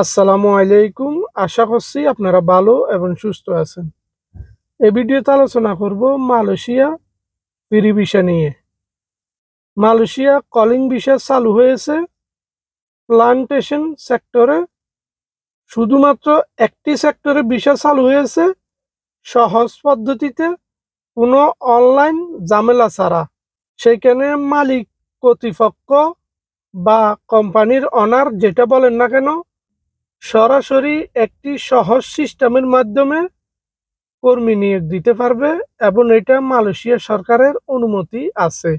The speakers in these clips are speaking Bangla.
আসসালামু আলাইকুম। আশা করছি আপনারা ভালো এবং সুস্থ আছেন। এই ভিডিওতে আলোচনা করব মালয়েশিয়া ফ্রি ভিসা নিয়ে। মালয়েশিয়া কলিং ভিসা চালু হয়েছে প্লান্টেশন সেক্টরে। শুধুমাত্র একটি সেক্টরে ভিসা চালু হয়েছে। সহজ পদ্ধতিতে কোনো অনলাইন ঝামেলা ছাড়া। সেখানে মালিক কর্তৃপক্ষ বা কোম্পানির অনার যেটা বলেন না কেন সরাসরি একটি সহজ সিস্টেমের মাধ্যমে কর্মী নিয়োগ দিতে পারবে এবং এটা মালয়েশিয়া সরকারের অনুমতি আছে।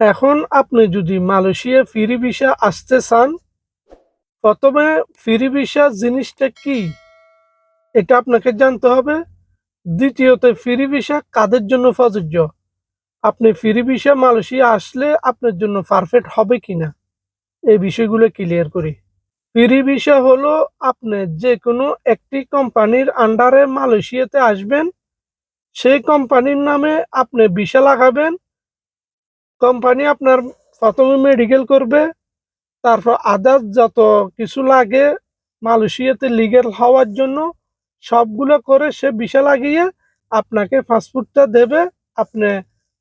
এখন আপনি যদি মালয়েশিয়া ফ্রি ভিসা আসতে চান, প্রথমে ফ্রি ভিসা জিনিসটা কি? এটা আপনাকে জানতে হবে। দ্বিতীয়ত, ফ্রি ভিসা কাদের জন্য প্রযোজ্য? আপনি ফ্রি ভিসা মালয়েশিয়া আসলে আপনার জন্য পারফেক্ট হবে কিনা? এই বিষয়গুলো ক্লিয়ার করি। ফ্রি ভিসা হলো, আপনি যে কোনো একটি কোম্পানির আন্ডারে মালয়েশিয়াতে আসবেন, সেই কোম্পানির নামে আপনি ভিসা লাগাবেন, কোম্পানি আপনার প্রথমে মেডিকেল করবে, তারপর আদার্স যত কিছু লাগে মালয়েশিয়াতে লিগেল হওয়ার জন্য, সবগুলো করে সে ভিসা লাগিয়ে আপনাকে পাসপোর্টটা দেবে, আপনি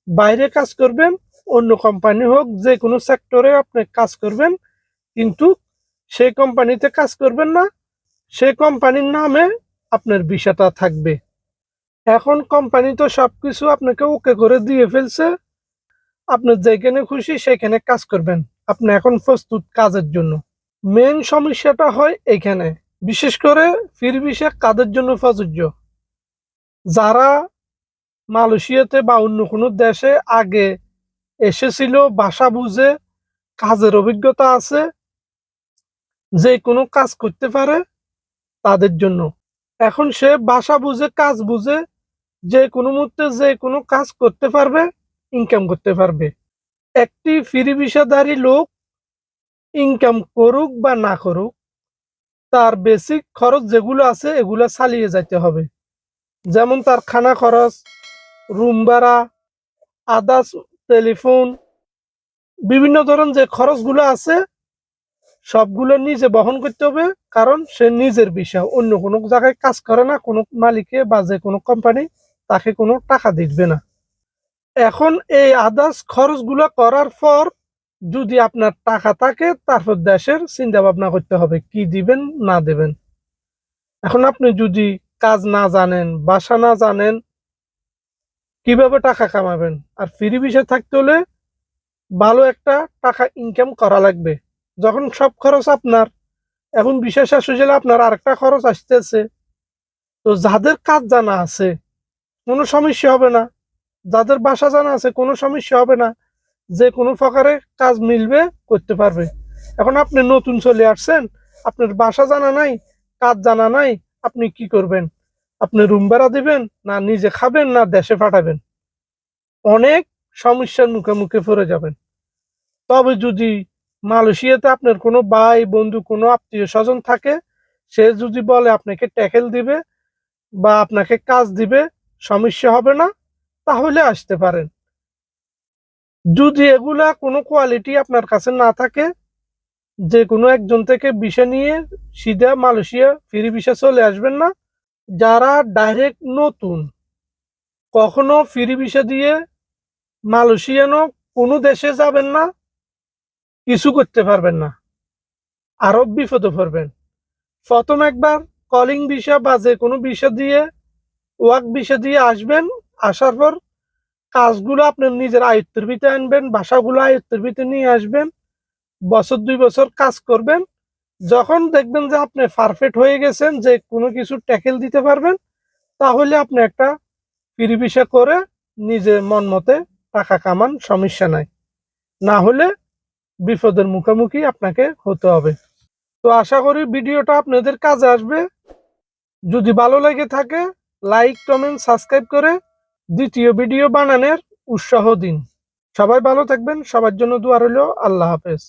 বাইরে কাজ করবেন, অন্য কোম্পানি হোক যে কোনো সেক্টরে আপনি কাজ করবেন, কিন্তু সেই কোম্পানিতে কাজ করবেন না, সেই কোম্পানির নামে আপনার ভিসাটা থাকবে। এখন কোম্পানি তো সব কিছু আপনাকে ওকে করে দিয়ে ফেলছে। আপনি যেখানে খুশি সেখানে কাজ করবেন। আপনি এখন প্রস্তুত কাজের জন্য। মেন সমস্যাটা হয় এখানে। বিশেষ করে ফির ভিসা কাদের জন্য প্রযোজ্য? যারা মালয়েশিয়াতে বা অন্য কোনো দেশে আগে এসেছিল, ভাষা বুঝে, কাজের অভিজ্ঞতা আছে যে কোনো কাজ করতে পারে তাদের জন্য। এখন সে ভাষা বুঝে, কাজ বুঝে, যে কোনো মুহূর্তে যে কোনো কাজ করতে পারবে ইনকাম করতে পারবে। একটি ফ্রি ভিসাধারী লোক ইনকাম করুক বা না করুক, তার বেসিক খরচ যেগুলো আছে এগুলো চালিয়ে যাইতে হবে। যেমন তার খানা খরচ, রুম ভাড়া আদার্স টেলিফোন বিভিন্ন ধরনের যে খরচগুলো আছে সবগুলো নিজে বহন করতে হবে, কারণ সে নিজের বিষয়। অন্য কোনো জায়গায় কাজ করে না, কোনো মালিকে বা যে কোনো কোম্পানি তাকে কোনো টাকা দিবে না। এখন এই আদার্স খরচগুলো করার পর যদি আপনার টাকা থাকে, তারপর দেশের চিন্তা ভাবনা করতে হবে, কি দিবেন, না দেবেন। এখন আপনি যদি কাজ না জানেন, বাসা না জানেন, কীভাবে টাকা কামাবেন? আর ফ্রি বিষয় থাকতে হলে ভালো একটা টাকা ইনকাম করা লাগবে। যখন সব খরচ আপনার, এখন বিশেষ শেষ হয়ে আপনার আরেকটা খরচ আসতেছে। তো যাদের কাজ জানা আছে, কোনো সমস্যা হবে না। যাদের বাসা জানা আছে, কোনো সমস্যা হবে না। যে কোনো প্রকারে কাজ মিলবে, করতে পারবে। এখন আপনি নতুন চলে আসছেন, আপনার বাসা জানা নাই, কাজ জানা নাই, আপনি কি করবেন? আপনি রুম ভাড়া দিবেন, না নিজে খাবেন, না দেশে পাঠাবেন? অনেক সমস্যার মুখে মুখে পড়ে যাবেন। তবে যদি মালয়েশিয়াতে আপনার কোনো ভাই, বন্ধু, কোনো আত্মীয় স্বজন থাকে, সে যদি বলে আপনাকে ট্যাকেল দিবে বা আপনাকে কাজ দিবে, সমস্যা হবে না, তাহলে আসতে পারেন। যদি এগুলা কোনো কোয়ালিটি আপনার কাছে না থাকে যে কোনো একজন থেকে বিষা নিয়ে সিধা মালয়েশিয়া ফিরি বিষয় চলে আসবেন না। যারা ডাইরেক্ট নতুন, কখনো ফিরি বিষয় দিয়ে মালয়েশিয়ানো কোনো দেশে যাবেন না কিছু করতে পারবেন না। আরও বিপদে পড়বেন। প্রথম একবার কলিং বিষয় বা যে কোনো বিষয় দিয়ে ওয়ার্ক বিষয় দিয়ে আসবেন, আসার পর কাজগুলো আপনার নিজের আয়ত্তের ভিতরে আনবেন ভাষাগুলো আয়ত্তের ভিতরে নিয়ে আসবেন, বছর দুই বছর কাজ করবেন। যখন দেখবেন যে আপনি পারফেক্ট হয়ে গেছেন, যে কোনো কিছু ট্যাকেল দিতে পারবেন, তাহলে আপনি একটা ফ্রি করে নিজে মন মতে টাকা কামান, সমস্যা নাই। না হলে বিপদের মুখোমুখি আপনাকে হতে হবে। তো আশা করি ভিডিওটা আপনাদের কাজে আসবে। যদি ভালো লেগে থাকে, লাইক, কমেন্ট, সাবস্ক্রাইব করে দ্বিতীয় ভিডিও বানানোর উৎসাহ দিন। সবাই ভালো থাকবেন, সবার জন্য দোয়া রইল, আল্লাহ হাফেজ।